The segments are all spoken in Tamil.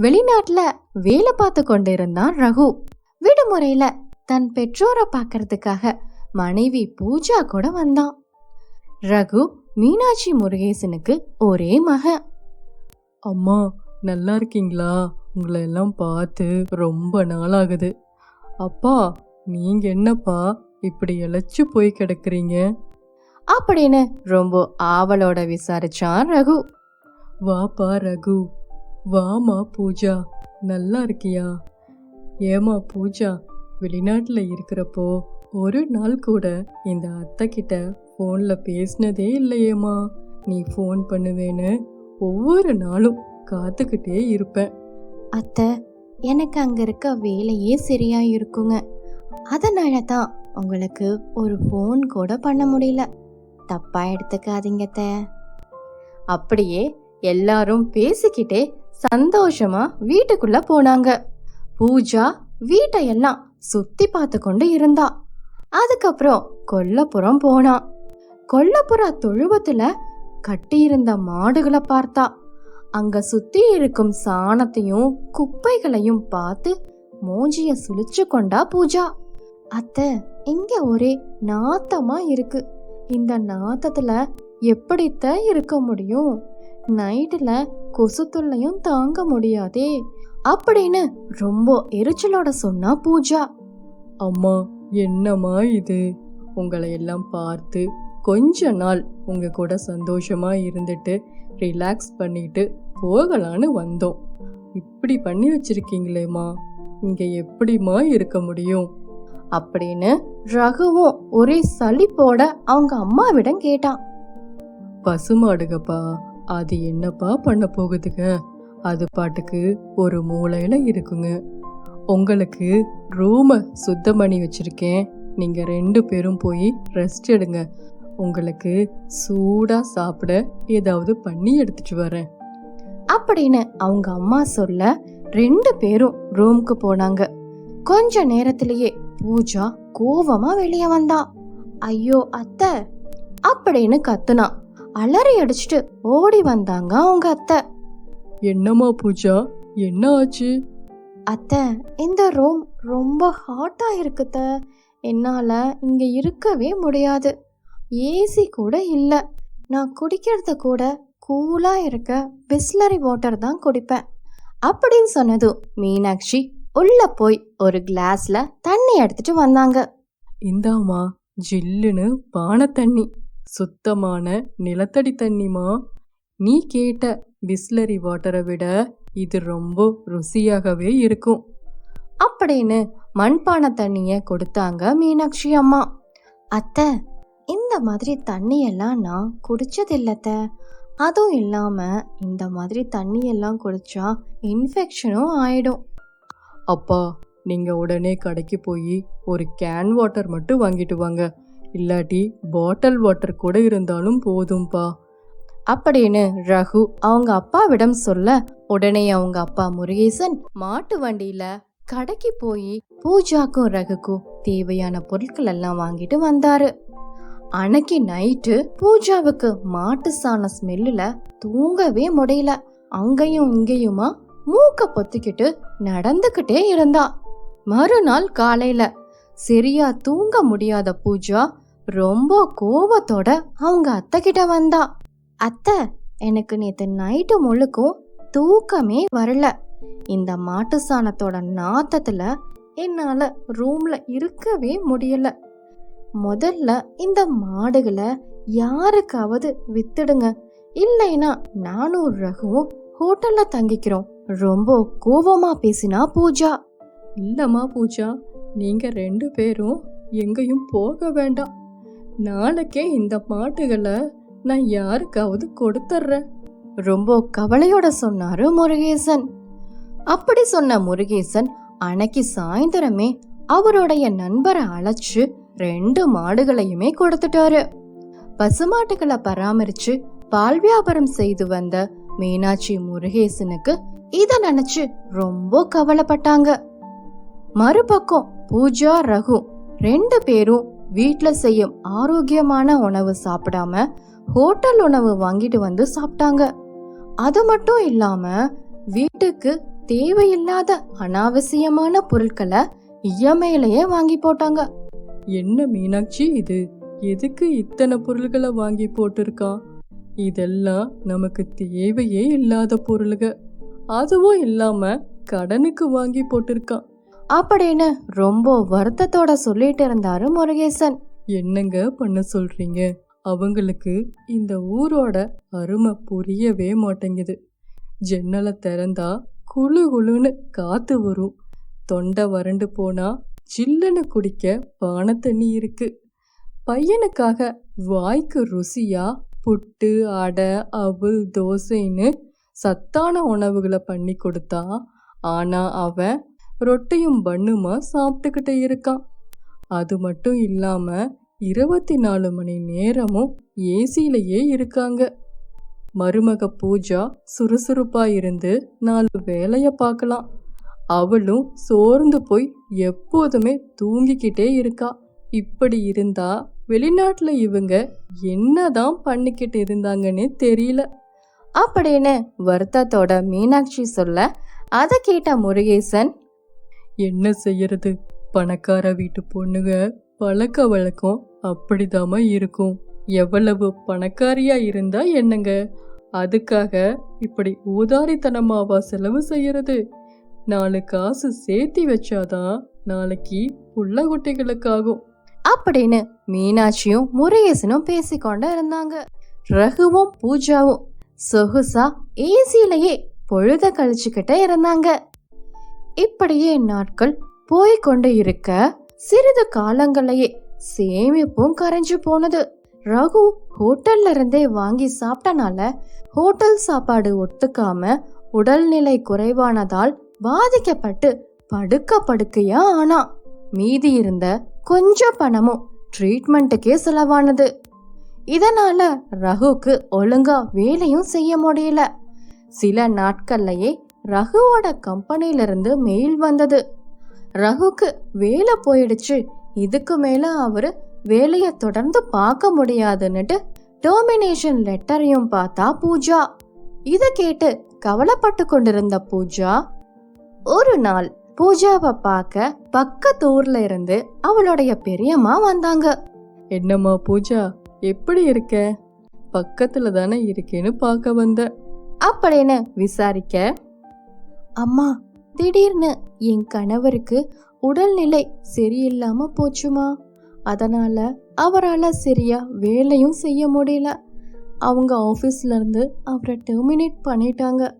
வெளிநாட்டுல வேலை பார்த்து கொண்டிருந்தான் ரகு. விடுமுறையில தன் பெற்றோரை பார்க்கறதுக்காக மனைவி பூஜா கூட வந்தான். ரகு மீனாட்சி முருகேசனுக்கு ஒரே மகன். அம்மா நல்லா இருக்கீங்களா? உங்களை எல்லாம் பார்த்து ரொம்ப நாளாகுது அப்பா நீங்க என்னப்பா இப்படி இழைச்சு போய் கிடக்குறீங்க? அப்படின்னு ரொம்ப ஆவலோட விசாரிச்சான் ரகு. வாப்பா ரகு. வாமா பூஜா நல்லா இருக்கியா? ஏமா பூஜா வெளிநாட்டில் இருக்கிறப்போ ஒரு நாள் கூட இந்த அத்தை கிட்ட ஃபோனில் பேசினதே இல்லையேம்மா. நீ ஃபோன் பண்ணுவேன்னு ஒவ்வொரு நாளும் காத்துக்கிட்டே இருப்பேன் அத்தை எனக்கு அங்கே இருக்க வேலையே சரியா இருக்குங்க அதனால தான் உங்களுக்கு ஒரு ஃபோன் கூட பண்ண முடியல. தப்பா எடுத்துக்காதீங்க அத்தை. அப்படியே எல்லாரும் பேசிக்கிட்டே சந்தோஷமா வீட்டுக்குள்ள போனாங்க. பூஜா வீட்டையெல்லாம் சுத்தி பார்த்து கொண்டு இருந்தா. அதுக்கப்புறம் கொல்லப்புறம் போனா. கொல்லப்புற தொழுவத்துல கட்டியிருந்த மாடுகளை பார்த்தா. அங்க சுத்தி இருக்கும் சாணத்தையும் குப்பைகளையும் பார்த்து மூஞ்சிய சுழிச்சு கொண்டா பூஜா. அத்தை இங்க ஒரே நாத்தமா இருக்கு. இந்த நாத்தத்துல எப்படித்த இருக்க முடியும்? நைட்டுல கொசு தொல்லையும் தாங்க முடியாதே. அப்படின்னு ரொம்ப எரிச்சலோட சொன்னா பூஜா. அம்மா என்னம்மா இது? உங்களை எல்லாம் பார்த்து கொஞ்ச நாள் உங்க கூட சந்தோஷமா இருந்துட்டு ரிலாக்ஸ் பண்ணிட்டு போகலான்னு வந்தோம். இப்படி பண்ணி வச்சிருக்கீங்களேம்மா. இங்க எப்படிம்மா இருக்க முடியும்? அப்படின்னு ரகுவும் ஒரே சலிப்போட அவங்க அம்மாவிடம் கேட்டான். பசுமாடுகப்பா அது என்னப்பா பண்ண போகுதுங்க? அது பாட்டுக்கு ஒரு மூலையில இருக்குங்க. உங்களுக்கு ரூமை சுத்தம் பண்ணி வச்சிருக்கேன். நீங்க ரெண்டு பேரும் போய் ரெஸ்ட் எடுங்க. உங்களுக்கு சூடா சாப்பிட ஏதாவது பண்ணி எடுத்துட்டு வரேன். அப்படின்னு அவங்க அம்மா சொல்ல ரெண்டு பேரும் ரூமுக்கு போனாங்க. கொஞ்ச நேரத்திலேயே பூஜா கோவமா வெளியே வந்தா. ஐயோ அத்தை அப்படின்னு கத்துனா. அலறி அடிச்சிட்டு ஓடி வந்தாங்க அவங்க அத்தை. என்னம்மா பூஜா? என்ன ஆச்சு? அத்தை இந்த ரூம் ரொம்ப ஹாட்டா இருக்குத்த என்னால இங்க இருக்கவே முடியாது. ஏசி கூட இல்ல. நான் குடிக்கிறது கூட கூலா இருக்க பிஸ்லரி வாட்டர் தான் குடிப்பேன். அப்படின்னு சொன்னதும் மீனாட்சி உள்ள போய் ஒரு கிளாஸ்ல தண்ணி எடுத்துட்டு வந்தாங்க. இந்தாம்மா ஜில்லுன்னு பானை தண்ணி. சுத்தமான நிலத்தடி தண்ணிமா? நீ கேட்ட பிஸ்லரி வாட்டரை விட இது ரொம்ப ருசியாகவே இருக்கும். அப்படின்னு மண்பானை தண்ணிய கொடுத்தாங்க மீனாட்சி அம்மா. அத்தை இந்த மாதிரி தண்ணியெல்லாம் நான் குடிச்சதில்லத்த. அதுவும் இல்லாம இந்த மாதிரி தண்ணியெல்லாம் குடிச்சா இன்ஃபெக்ஷனும் ஆயிடும். அப்பா நீங்க உடனே கடைக்கு போய் ஒரு கேன் வாட்டர் மட்டும் வாங்கிட்டு வாங்க. இல்லாட்டி பாட்டில் வாட்டர் கூட இருந்தாலும் போதும்பா. அப்படின்னு ரகு அவங்க அப்பாவிடம் சொல்ல உடனே அவங்க அப்பா முருகேசன் மாட்டு வண்டியில கடைக்கு போய் பூஜாக்கும் ரகுக்கும் தேவையான பொருட்கள் எல்லாம் வாங்கிட்டு வந்தாரு. அன்னைக்கு நைட்டு பூஜாவுக்கு மாட்டு சாண ஸ்மெல்லுல தூங்கவே முடியல. அங்கேயும் இங்கேயுமா மூக்க பொத்திக்கிட்டு நடந்துகிட்டே இருந்தா. மறுநாள் காலையில சரியா தூங்க முடியாத பூஜா ரொம்ப கோவத்தோட அவங்க அத்தை கிட்ட வந்தா. அத்தை எனக்கு நேத்து நைட்டு முழுக்கும் தூக்கமே வரல. இந்த மாட்டு சாணத்தோட நாத்தத்துல என்னால ரூம்ல இருக்கவே முடியல. முதல்ல இந்த மாடுகளை யாருக்காவது வித்துடுங்க. இல்லைனா நானும் ரகுவும் ஹோட்டல்ல தங்கிக்கிறோம். ரொம்ப கோபமா பேசினா பூஜா. இல்லம்மா பூஜா நீங்கள் ரெண்டு பேரும் எங்கேயும் போக வேண்டாம். நாளைக்கே இந்த மாட்டுகளை நான் யாருக்காவது கொடுத்துட்றேன் ரொம்ப கவலையோட சொன்னாரு முருகேசன். அப்படி சொன்ன முருகேசன் அன்னைக்கு சாயந்தரமே அவருடைய நண்பரை அழைச்சு ரெண்டு மாடுகளையுமே கொடுத்துட்டாரு. பசுமாட்டுகளை பராமரிச்சு பால் வியாபாரம் செய்து வந்த மீனாட்சி முருகேசனுக்கு இத நினைச்சு ரொம்ப கவலைப்பட்டாங்க. மறுபக்கம் பூஜா ரகு ரெண்டு பேரும் வீட்டில் செய்யும் ஆரோக்கியமான உணவு சாப்பிடாம ஹோட்டல் உணவு வாங்கிட்டு வந்து சாப்பிட்டாங்க. அது மட்டும் இல்லாம வீட்டுக்கு தேவையில்லாத அனாவசியமான பொருட்களை இஎம்ஐலயே வாங்கி போட்டாங்க. என்ன மீனாட்சி இது? எதுக்கு இத்தனை பொருள்களை வாங்கி போட்டிருக்கான் இதெல்லாம் நமக்கு தேவையே இல்லாத பொருளுக. அதுவும் இல்லாம கடனுக்கு வாங்கி போட்டிருக்கான் அப்படின்னு ரொம்ப வருத்தத்தோட சொல்லிட்டு இருந்தாரு முருகேசன். என்னங்க பண்ண சொல்றீங்க? அவங்களுக்கு இந்த ஊரோட அருமை புரியவே மாட்டேங்குது. ஜன்னலை திறந்தா குளு குளுன்னு காத்து வரும். தொண்டை வறண்டு போனா ஜில்லுன்னு குடிக்க பானை தண்ணி இருக்கு. பையனுக்காக வாய்க்கு ருசியா புட்டு அடை அவுல் தோசைன்னு சத்தான உணவுகளை பண்ணி கொடுத்தா ஆனா அவன் ரொட்டியும் பண்ணுமா சாப்பிட்டுக்கிட்டு இருக்கான் அது மட்டும் இல்லாம இருபத்தி நாலு மணி நேரமும் ஏசியிலேயே இருக்காங்க. மருமக பூஜா சுறுசுறுப்பா இருந்து நாலு வேலைய பார்க்கலாம் அவளும் சோர்ந்து போய் எப்போதுமே தூங்கிக்கிட்டே இருக்கா. இப்படி இருந்தா வெளிநாட்டுல இவங்க என்னதான் பண்ணிக்கிட்டு இருந்தாங்கன்னே தெரியல. அப்படின்னு வருத்தத்தோட மீனாட்சி சொல்ல அதை கேட்ட முருகேசன் என்ன செய்யறது? பணக்கார வீட்டு பொண்ணுங்க பழக்க வழக்கம் அப்படிதாம்மா இருக்கும். எவ்வளவு பணக்காரியா இருந்தா என்னங்க? அதுக்காக இப்படி ஊதாரித்தனமாவா செலவு செய்யறது? நாலு காசு சேர்த்தி வச்சாதான் நாளைக்கு புள்ள குட்டிகளுக்காகும் அப்படின்னு மீனாட்சியும் முருகேசனும் பேசிக்கொண்டு இருந்தாங்க. ரகுவும் பூஜாவும் சொகுசா ஏசியிலேயே பொழுத கழிச்சுக்கிட்டே இருந்தாங்க. இப்படியே நாட்கள் போய்கொண்டு இருக்க சிறிது காலங்களையே சேமிப்பும் கரைஞ்சு போனது. ரகு ஹோட்டல்ல இருந்தே வாங்கி சாப்பிட்டனால ஹோட்டல் சாப்பாடு ஒத்துக்காம உடல்நிலை குறைவானதால் பாதிக்கப்பட்டு படுக்க படுக்கையா ஆனா. மீதி இருந்த கொஞ்சம் பணமும் ட்ரீட்மெண்ட்டுக்கே செலவானது. இதனால ரகுக்கு ஒழுங்கா வேலையும் செய்ய முடியல. சில நாட்கள்லயே ரகுவோட கம்பெனிலிருந்து மெயில் வந்தது. ரகுக்கு வேலை போயிடுச்சு. இதுக்கு மேல அவர் வேலையை தொடர்ந்து பார்க்க முடியாதுன்னுட்டு டெர்மினேஷன் லெட்டரையும் பார்த்தா பூஜா. இதை கேட்டு கவலைப்பட்டு கொண்டிருந்த பூஜா ஒரு நாள் பூஜாவை பார்க்க பக்கத்து ஊர்ல இருந்து அவளுடைய பெரியம்மா வந்தாங்க. என்னம்மா பூஜா எப்படி இருக்க? பக்கத்துல தானே இருக்கேன்னு பார்க்க வந்த. அப்படின்னு விசாரிக்க அம்மா திடீர்னு என் கணவருக்கு உடல்நிலை சரியில்லாம போச்சுமா? அதனால அவரால் சரியா வேலையும் செய்ய முடியல. அவங்க ஆஃபீஸ்ல இருந்து அவரை டெர்மினேட் பண்ணிட்டாங்க.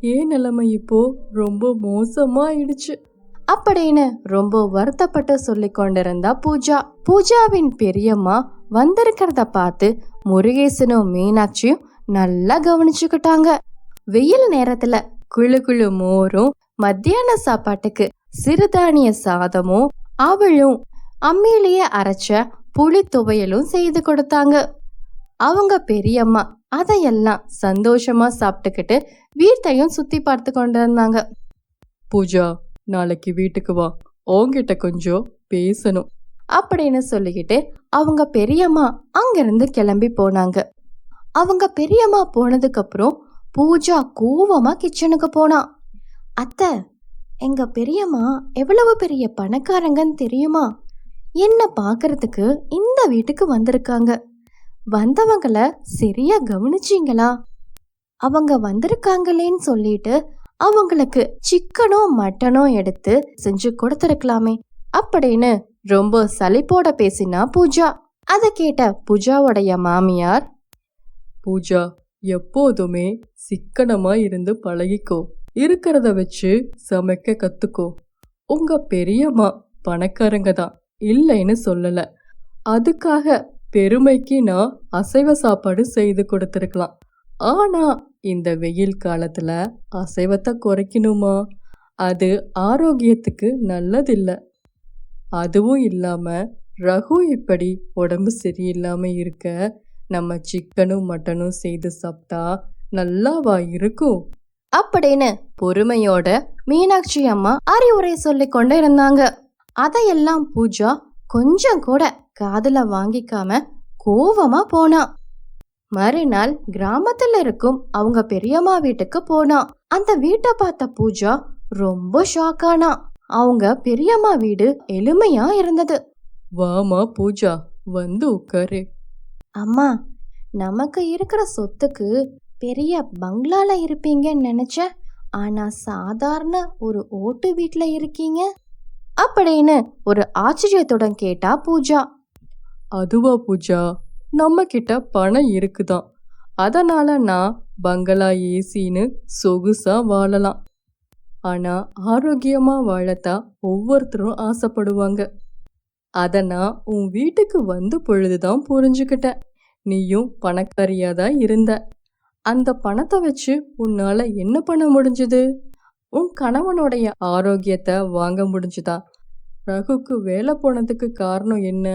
ஏன் நிலைமை இப்போ ரொம்ப மோசமா ஆயிடுச்சு அப்படின்னு ரொம்ப வருத்தப்பட்டு சொல்லி கொண்டிருந்தா பூஜா. பூஜாவின் பெரியம்மா வந்திருக்கிறத பார்த்து முருகேசனும் மீனாட்சியும் நல்லா கவனிச்சுக்கிட்டாங்க. வெயில் நேரத்துல குளு குளு மோரும் மத்தியான சாப்பாட்டுக்கு சிறுதானிய சாதமும் அவளும் அம்மியிலேயே அரைச்ச புளி துவையலும் செய்து கொடுத்தாங்க. அவங்க பெரியம்மா அதையெல்லாம் சந்தோஷமா சாப்பிட்டுக்கிட்டு வீட்டையும் சுத்தி பார்த்து கொண்டிருந்தாங்க. பூஜா நாளைக்கு வீட்டுக்கு வா. உன்கிட்ட கொஞ்சம் பேசணும். அப்படின்னு சொல்லிக்கிட்டு அவங்க பெரியம்மா அங்கிருந்து கிளம்பி போனாங்க. அவங்க பெரியம்மா போனதுக்கு அப்புறம் பூஜா கோவமா கிச்சனுக்கு போனா. அத்தை எங்க பெரியம்மா எவ்வளவு பெரிய பணக்காரங்கன்னு தெரியுமா? என்ன பார்க்கறதுக்கு இந்த வீட்டுக்கு வந்திருக்காங்க. வந்தவங்கள சரியா கவனிச்சீங்களா? அவங்க வந்திருக்காங்களேன்னு சொல்லிட்டு அவங்களுக்கு சிக்கனோ மட்டனோ எடுத்து செஞ்சு கொடுத்துருக்கலாமே. அப்படின்னு ரொம்ப சலிப்போட பேசினா பூஜா. அதை கேட்ட பூஜாவுடைய மாமியார் பூஜா எப்போதுமே சிக்கனமா இருந்து பழகிக்கோ. இருக்கிறத வச்சு சமைக்க கத்துக்கோ. உங்க பெரியம்மா பணக்காரங்க தான் இல்லைன்னு சொல்லல. அதுக்காக பெருமைக்கு நான் அசைவ சாப்பாடு செய்து கொடுத்துருக்கலாம். ஆனா இந்த வெயில் காலத்துல அசைவத்தை குறைக்கணுமா? அது ஆரோக்கியத்துக்கு நல்லதில்ல. அதுவும் இல்லாம ரகு இப்படி உடம்பு சரியில்லாம இருக்க நம்ம சிக்கனும் மட்டனும் செய்து சாப்பிட்டா நல்லாவா இருக்கும்? அப்படின்னு பொறுமையோட மீனாட்சி அம்மா அறிவுரை சொல்லி கொண்டு இருந்தாங்க. அதையெல்லாம் பூஜா கொஞ்சம் கூட காதுல வாங்கிக்காம கோவமா போனா. மறுநாள் கிராமத்துல இருக்கும் அவங்க பெரியம்மா வீட்டுக்கு போனா. அந்த வீட்டை பார்த்த பூஜா ரொம்ப ஷாக் ஆனா. அவங்க பெரியம்மா வீடு எளிமையா இருந்தது. வாமா பூஜா வந்து உட்காரு. அம்மா நமக்கு இருக்கிற சொத்துக்கு பெரிய பங்களால இருப்பீங்கன்னு நினைச்சேன் ஆனா சாதாரண ஒரு ஓட்டு வீட்ல இருக்கீங்க? அப்படின்னு ஒரு ஆச்சரியத்துடன் கேட்டா பூஜா. அதுவா பூஜா நம்ம கிட்ட பணம் இருக்குதான். அதனால நான் பங்களா ஏசின்னு சொகுசா வாழலாம். ஆனா ஆரோக்கியமா வாழத்தா ஒவ்வொருத்தரும் ஆசைப்படுவாங்க. அதை நான் உன் வீட்டுக்கு வந்த பொழுதுதான் புரிஞ்சுக்கிட்டேன் நீயும் பணக்காரியாக தான் இருந்த. அந்த பணத்தை வச்சு உன்னால் என்ன பண்ண முடிஞ்சது? உன் கணவனுடைய ஆரோக்கியத்தை வாங்க முடிஞ்சுதா? ரகுக்கு வேலை போனதுக்கு காரணம் என்ன?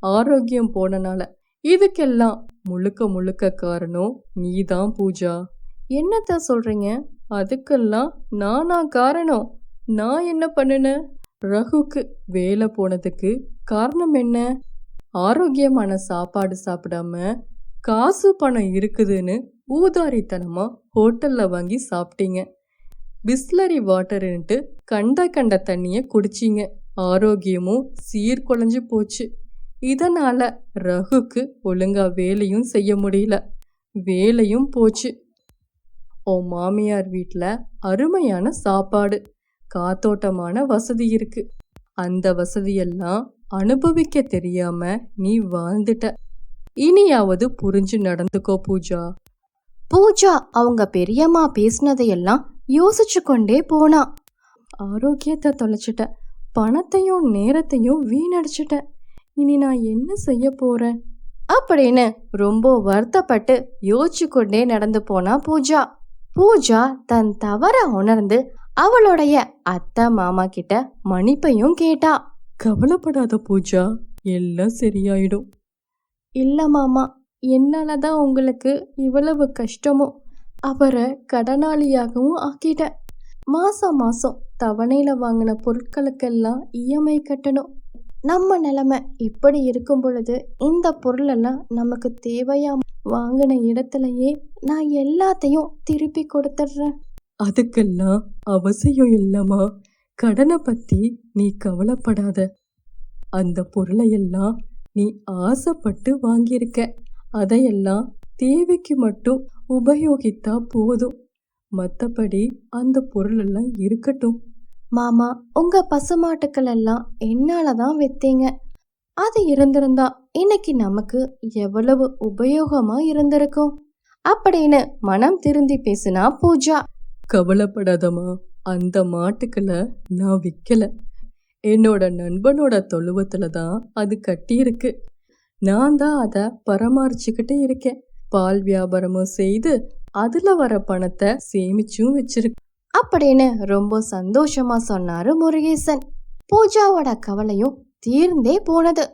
ஆரோக்கியம் போனனால. இதுக்கெல்லாம் முழுக்க முழுக்க காரணம் நீதான் பூஜா. என்னத்த சொல்றீங்க? அதுக்கெல்லாம் நானா காரணம். நான் என்ன பண்ணுனேன்? ரகுக்கு வேலை போனதுக்கு காரணம் என்ன? ஆரோக்கியமான சாப்பாடு சாப்பிடாம காசு பணம் இருக்குதுன்னு ஊதாரித்தனமா ஹோட்டல்ல வாங்கி சாப்பிட்டீங்க. பிஸ்லரி வாட்டர்ன்ட்டு கண்ட கண்ட தண்ணிய குடிச்சிங்க. ஆரோக்கியமும் சீர்குலைஞ்சு போச்சு. இதனால ரகுக்கு ஒழுங்கா வேலையும் செய்ய முடியல. வேலையும் போச்சு. உன் மாமியார் வீட்டில் அருமையான சாப்பாடு. காத்தோட்டமான வசதி இருக்கு. அந்த வசதியெல்லாம் அனுபவிக்க தெரியாம நீ வாழ்ந்துட்ட. இனியாவது புரிஞ்சு நடந்துக்கோ பூஜா. பூஜா அவங்க பெரியம்மா பேசினதையெல்லாம் யோசிச்சு கொண்டே போனா. ஆரோக்கியத்தை தொலைச்சிட்டேன் பணத்தையும் நேரத்தையும் வீணடிச்சிட்டேன் இனி நான் என்ன செய்ய போறேன்? அப்படின்னு ரொம்ப வருத்தப்பட்டு யோசிச்சு கொண்டே நடந்து போனா பூஜா. பூஜா தன் தவற உணர்ந்து அவளுடைய அத்தை மாமா கிட்ட மன்னிப்பையும் கேட்டா. கவலைப்படாத பூஜா எல்லாம் சரியாயிடும். இல்ல மாமா என்னால தான் உங்களுக்கு இவ்வளவு கஷ்டமோ அவரை கடனாளியாகவும் ஆக்கிட்டேன். மாசம் மாசம் தவணையில வாங்கின பொருட்களுக்கெல்லாம் இஎம்ஐ கட்டணும். நம்ம நிலைமை இப்படி இருக்கும் பொழுது இந்த பொருளெல்லாம் நமக்கு தேவையா? வாங்கின இடத்துலயே நான் எல்லாத்தையும் திருப்பி கொடுத்துட்றேன். அதுக்கெல்லாம் அவசியம் இல்லம்மா. கடனை பத்தி நீ கவலைப்படாத. அந்த பொருளையெல்லாம் நீ ஆசைப்பட்டு வாங்கியிருக்க. அதையெல்லாம் தேவைக்கு மட்டும் உபயோகித்தா போதும். மற்றபடி அந்த பொருளெல்லாம் இருக்கட்டும். மாமா உங்க பசுமாட்டுக்கள் எல்லாம் என்னால தான் வித்தீங்க. அது இருந்திருந்தா இன்னைக்கு நமக்கு எவ்வளவு உபயோகமா இருந்திருக்கும். அப்படின்னு மனம் திருந்தி பேசினா பூஜா. கவலைப்படாதம்மா. அந்த மாட்டுக்களை நான் விற்கல என்னோட நண்பனோட தொழுவத்துல தான் அது கட்டியிருக்கு. நான் தான் அதை பராமரிச்சுக்கிட்டு இருக்கேன். பால் வியாபாரமும் செய்து அதுல வர பணத்தை சேமிச்சும் வச்சிருக்கேன். அப்படின்னு ரொம்ப சந்தோஷமா சொன்னாரு முருகேசன். பூஜாவோட கவலையும் தீர்ந்தே போனது.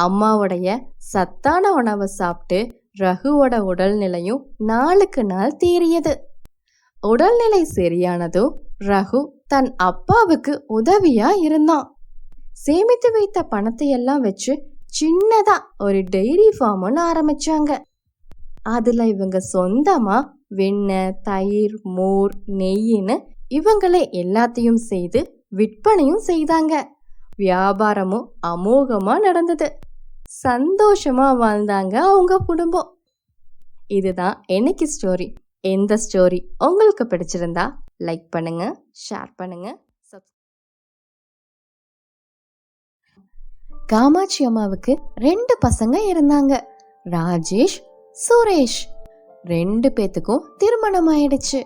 அம்மாவுடைய சத்தான உணவை சாப்பிட்டு ரகுவோட உடல்நிலையும் நாளுக்கு நாள் தீரியது உடல்நிலை சரியானதோ ரகு தன் அப்பாவுக்கு உதவியா இருந்தான். சேமித்து வைத்த பணத்தை எல்லாம் வச்சு சின்னதா ஒரு டெய்ரி ஃபார்ம் ஒன்று ஆரம்பிச்சாங்க. அதுல இவங்க சொந்தமா வெண்ணெய் தயிர் மோர் நெய்ன்னு இவங்களே எல்லாத்தையும் செய்து விற்பனையும் செய்தாங்க. வியாபாரமும் அமோகமா நடந்தது. சந்தோஷமா வாழ்ந்தாங்க அவங்க குடும்பம். இதுதான் என்னைக்கு ஸ்டோரி எந்த ஸ்டோரி உங்களுக்கு பிடிச்சிருந்தா லைக் பண்ணுங்க ஷேர் பண்ணுங்க காமாட்சி அம்மாவுக்கு ரெண்டு பசங்க இருந்தாங்க. ராஜேஷ் சுரேஷ். ரெண்டு பேத்துக்கும் திருமணம் ஆயிடுச்சு.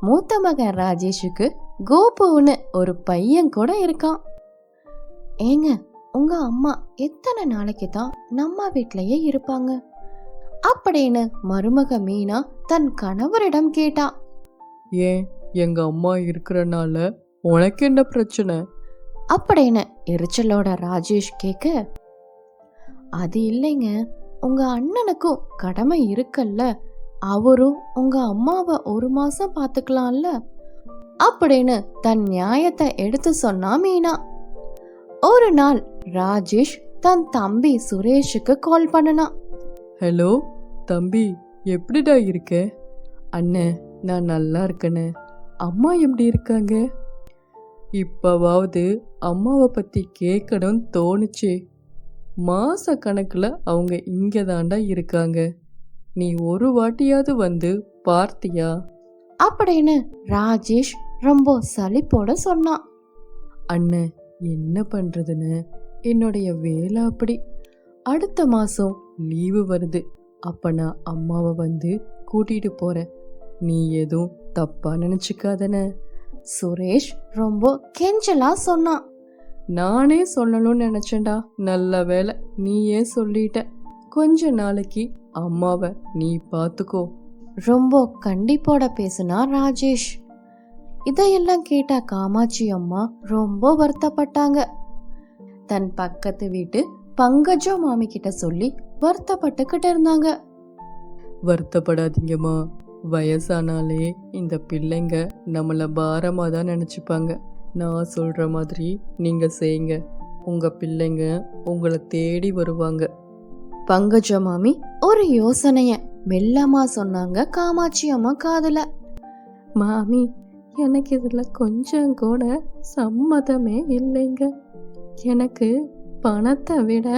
மூத்த மகன் ராஜேஷுக்கு கோபுன்னு ஒரு பையன் கூட இருக்கான். ஏங்க உங்க அம்மா எத்தனை நாளைக்கு தான் நம்ம வீட்லயே இருப்பாங்க? அப்படின்னு மருமக மீனா தன் கணவரிடம் கேட்டா ஏன் எங்க அம்மா இருக்கிறனால உனக்கு என்ன பிரச்சனை? அப்படின்னு எரிச்சலோட ராஜேஷ் கேட்க அது இல்லைங்க. உங்க அண்ணனுக்கும் கடமை இருக்குல்ல. அவரும் உங்க அம்மாவை ஒரு மாசம் பாத்துக்கலாம்ல. அப்படின்னு தன் நியாயத்தை எடுத்து சொன்னா மீனா. ஒரு நாள் ராஜேஷ் தன் தம்பி சுரேஷுக்கு கால் பண்ணனா ஹலோ தம்பி எப்படிடா இருக்க? அண்ணே நான் நல்லா இருக்கேனே. அம்மா எப்படி இருக்காங்க? இப்பவாவது அம்மாவை பத்தி கேட்கணும்னு தோணுச்சே. மாச கணக்குல அவங்க இங்க தாண்டா இருக்காங்க. நீ ஒரு வாட்டியாவது வந்து பார்த்தியா? அப்படின்னு ராஜேஷ் ரொம்ப சலிப்போட சொன்னான் அண்ணன் என்ன பண்றதுன்னு? என்னுடைய வேலை அப்படி. அடுத்த மாசம் லீவு வருது. அப்ப நான் அம்மாவை வந்து கூட்டிட்டு போறேன் நீ எதுவும் தப்பா நினைச்சுக்காதன. சுரேஷ் ரொம்ப கெஞ்சலா சொன்னான் நானே சொல்லணும்னு நினைச்சேன்டா. நல்ல வேலை நீயே சொல்லிட்ட. கொஞ்ச நாளைக்கு அம்மாவை நீ பார்த்துக்கோ ரொம்ப கண்டிப்போட பேசினா ராஜேஷ். இதையெல்லாம் கேட்ட காமாட்சி அம்மா ரொம்ப வருத்தப்பட்டாங்க. தன் பக்கத்து வீட்டு பங்கஜோ மாமி கிட்ட சொல்லி வருத்தப்பட்டுக்கிட்டு இருந்தாங்க வருத்தப்படாதீங்கம்மா. வயசானாலே இந்த பிள்ளைங்க நம்மளை பாரமாக தான் நினச்சிப்பாங்க. நான் சொல்கிற மாதிரி நீங்கள் செய்யுங்க. உங்கள் பிள்ளைங்க உங்களை தேடி வருவாங்க. பங்கஜ மாமி ஒரு யோசனைய மெல்லமா சொன்னாங்க காமாட்சி அம்மா காதுல. மாமி எனக்கு இதில் கொஞ்சம் கூட சம்மதமே இல்லைங்க. எனக்கு பணத்தை விட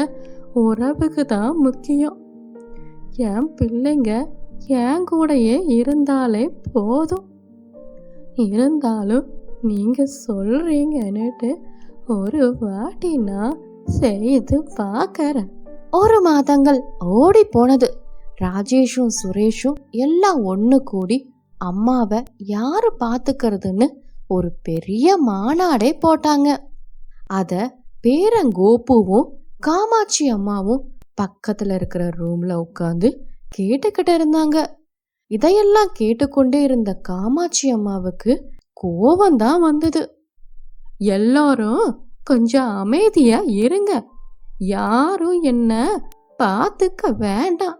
உறவுக்கு தான் முக்கியம். என் பிள்ளைங்க என் கூடையே இருந்தாலே போதும். இருந்தாலும் நீங்க சொல்றீங்கன்னுட்டு ஒரு வாட்டி நான் செய்து பார்க்கறேன் ஒரு மாதங்கள் ஓடி போனது. ராஜேஷும் சுரேஷும் எல்லாம் ஒன்று கூடி அம்மாவை யாரு பார்த்துக்கிறதுன்னு ஒரு பெரிய மாநாடே போட்டாங்க. அத பேரங்கோப்புவும் காமாட்சி அம்மாவும் பக்கத்துல இருக்கிற ரூம்ல உட்காந்து கேட்டுக்கிட்டு இருந்தாங்க. இதையெல்லாம் கேட்டுக்கொண்டே இருந்த காமாட்சி அம்மாவுக்கு கோவம்தான் வந்தது. எல்லாரும் கொஞ்சம் அமைதியா இருங்க. யாரும் என்ன பார்த்துக்க வேண்டாம்.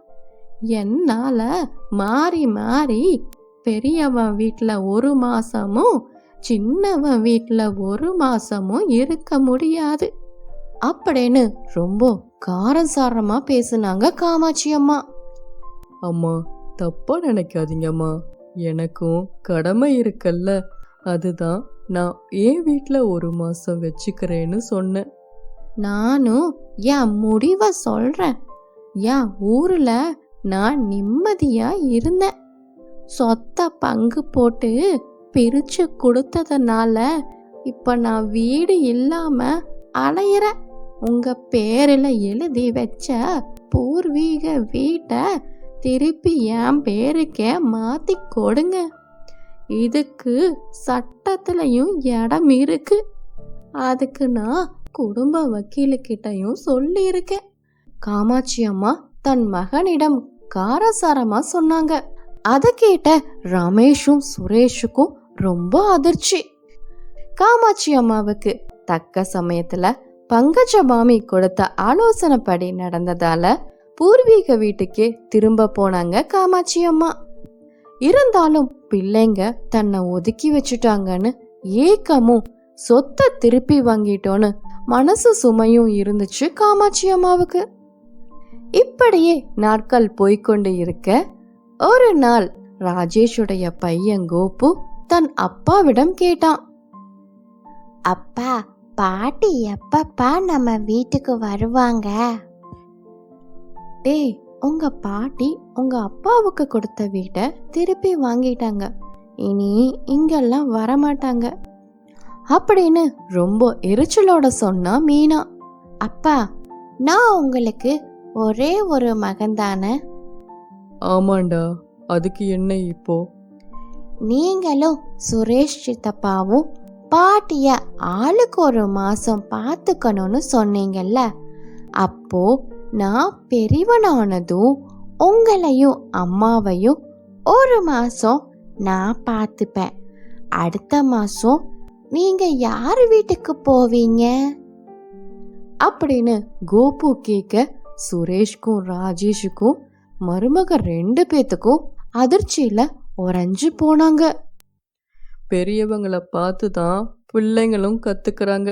என்னால மாறி மாறி பெரியவன் வீட்டில் ஒரு மாசமும் சின்னவன் வீட்டில் ஒரு மாசமும் இருக்க முடியாது. அப்படின்னு ரொம்ப காரசாரமா பேசுனாங்க காமாட்சி அம்மா. அம்மா தப்பா நினைக்காதீங்கம்மா எனக்கும் கடமை இருக்கல்ல. அதுதான் நான் என் வீட்டில் ஒரு மாசம் வச்சுக்கிறேன்னு சொன்னேன். நானும் என் முடிவை சொல்றேன். என் ஊர்ல நான் நிம்மதியா இருந்தேன். சொத்தை பங்கு போட்டு பிரிச்சு கொடுத்ததுனால இப்ப நான் வீடு இல்லாம அலையிறேன். உங்க பேரில் எழுதி வச்ச பூர்வீக வீட்டை திருப்பி என் பேருக்கே மாத்தி கொடுங்க. இதுக்கு சட்டத்திலையும் இடம் இருக்கு. அதுக்கு நான் குடும்ப வக்கீலுக்கிட்டையும் சொல்லியிருக்கேன். காமாட்சி அம்மா தன் மகனிடம் காரசாரமா சொன்னாங்க. அதை கேட்ட ரமேஷும் சுரேஷுக்கும் ரொம்ப அதிர்ச்சி. காமாட்சி அம்மாவுக்கு தக்க சமயத்துல பங்கஜபாமி கொடுத்த ஆலோசனைப்படி நடந்ததால பூர்வீக வீட்டுக்கே திரும்ப போனாங்க காமாட்சி அம்மா. இருந்தாலும் பிள்ளைங்க தன்னை ஒதுக்கி வச்சுட்டாங்கன்னு ஏக்கமும் சொத்தை திருப்பி வாங்கிட்டோன்னு மனசு சுமையும் இருந்துச்சு காமாட்சி அம்மாவுக்கு. இப்படியே நாட்கள் போய்க்கொண்டு இருக்க ஒரு நாள் ராஜேஷுடைய பையன் கோபு தன் அப்பாவிடம் கேட்டான். அப்பா பாட்டி எப்பப்பா நம்ம வீட்டுக்கு வருவாங்க? டேய் உங்க பாட்டி உங்க அப்பாவுக்கு கொடுத்த வீட்டை திருப்பி வாங்கிட்டாங்க. இனி இங்கெல்லாம் வரமாட்டாங்க. அப்படின்னு ரொம்ப எரிச்சலோட சொன்னா மீனா. அப்பா நான் உங்களுக்கு ஒரே ஒரு மகன் தானே ஆமாண்டா அதுக்கு என்ன இப்போ? நீங்களும் சுரேஷ் சித்தப்பாவும் பாட்டிய ஆளுக்கு ஒரு மாசம் பார்த்துக்கணும்னு சொன்னீங்கல்ல? அப்போ நான் பெரியவனானதும் உங்களையும் அம்மாவையும் ஒரு மாசம் நான் பார்த்துப்பேன் அடுத்த மாசம் நீங்க யார் வீட்டுக்கு போவீங்க? அப்படின்னு கோபு கேட்க சுரேஷ்க்கும் ராஜேஷுக்கும் மருமக ரெண்டு பேத்துக்கும் அதிர்ச்சியில உறைஞ்சு போனாங்க. பெரியவங்களை பார்த்து தான் பிள்ளைங்களும் கத்துக்கிறாங்க.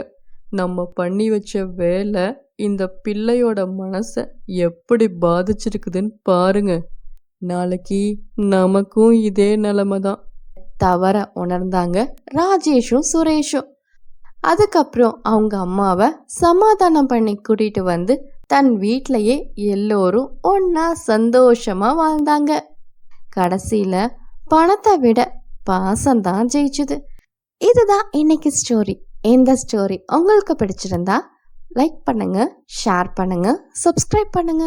நம்ம பண்ணி வச்ச வேலை இந்த பிள்ளையோட மனசை எப்படி பாதிச்சிருக்குதுன்னு பாருங்க. நாளைக்கு நமக்கும் இதே நிலைமை தான். தவற உணர்ந்தாங்க ராஜேஷும் சுரேஷும். அதுக்கப்புறம் அவங்க அம்மாவை சமாதானம் பண்ணி கூட்டிட்டு வந்து தன் வீட்டிலையே எல்லோரும் ஒன்றா சந்தோஷமா வாழ்ந்தாங்க. கடைசியில பணத்தை விட பாசம்தான் ஜெயிச்சுது. இதுதான் இன்னைக்கு ஸ்டோரி இந்த ஸ்டோரி உங்களுக்கு பிடிச்சிருந்தா லைக் பண்ணுங்க ஷேர் பண்ணுங்க சப்ஸ்கிரைப் பண்ணுங்க.